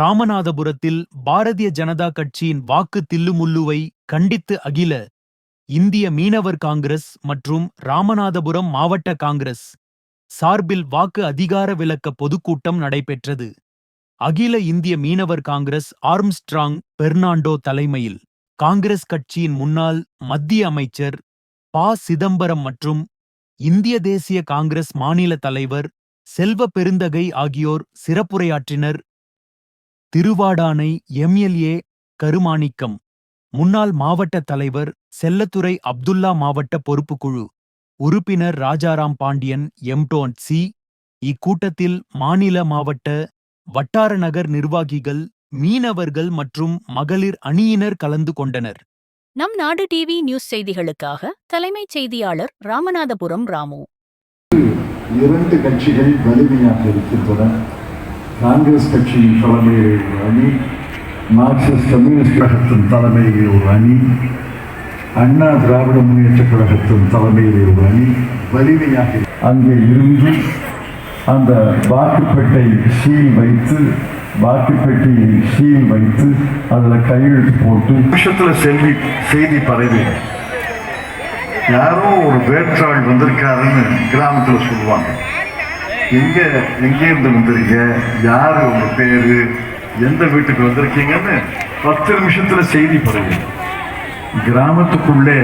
ராமநாதபுரத்தில் பாரதிய ஜனதா கட்சியின் வாக்கு தில்லுமுல்லுவை கண்டித்து அகில இந்திய மீனவர் காங்கிரஸ் மற்றும் ராமநாதபுரம் மாவட்ட காங்கிரஸ் சார்பில் வாக்கு அதிகார விலக்க பொதுக்கூட்டம் நடைபெற்றது. அகில இந்திய மீனவர் காங்கிரஸ் ஆர்ம்ஸ்ட்ராங் பெர்னாண்டோ தலைமையில் காங்கிரஸ் கட்சியின் முன்னாள் மத்திய அமைச்சர் ப. சிதம்பரம் மற்றும் இந்திய தேசிய காங்கிரஸ் மாநில தலைவர் செல்வ பெருந்தகை ஆகியோர் சிறப்புரையாற்றினர். திருவாடானை எம்எல்ஏ கருமாணிக்கம் முன்னாள் மாவட்ட தலைவர் செல்லத்துறை அப்துல்லா மாவட்ட பொறுப்புக்குழு உறுப்பினர் ராஜாராம் பாண்டியன் எம்டோன் சி. இக்கூட்டத்தில் மாநில மாவட்ட வட்டார நகர் நிர்வாகிகள் மீனவர்கள் மற்றும் மகளிர் அணியினர் கலந்து கொண்டனர். நம் நாடு டிவி நியூஸ் செய்திகளுக்காக தலைமைச் செய்தியாளர் ராமநாதபுரம் ராமு. இரண்டு கட்சிகள் வலிமையாக இருக்கின்றன. காங்கிரஸ் கட்சியின் தலைமையில் ஒரு அணி மார்க்சிஸ்ட் கம்யூனிஸ்ட் கழகத்தின் தலைமையில் ஒரு அணி அண்ணா திராவிட முன்னேற்ற கழகத்தின் தலைமையில் ஒரு அணி வலிமையாக அங்கே இருந்து அந்த வாக்குப்பெட்டை சீல் வைத்து வாக்குப்பெட்டியை சீல் வைத்து அதில் கையெழுத்து போட்டு விஷயத்தில் செல்வி செய்தி பரவி. யாரோ ஒரு வேற்றாள் வந்திருக்காருன்னு கிராமத்தில் சொல்லுவாங்க. எங்க எங்கே இருந்து வந்திருக்கீங்க யாரு உங்க பேரு எந்த வீட்டுக்கு வந்திருக்கீங்கன்னு பத்து நிமிஷத்துல செய்தி பரவி. கிராமத்துக்குள்ளே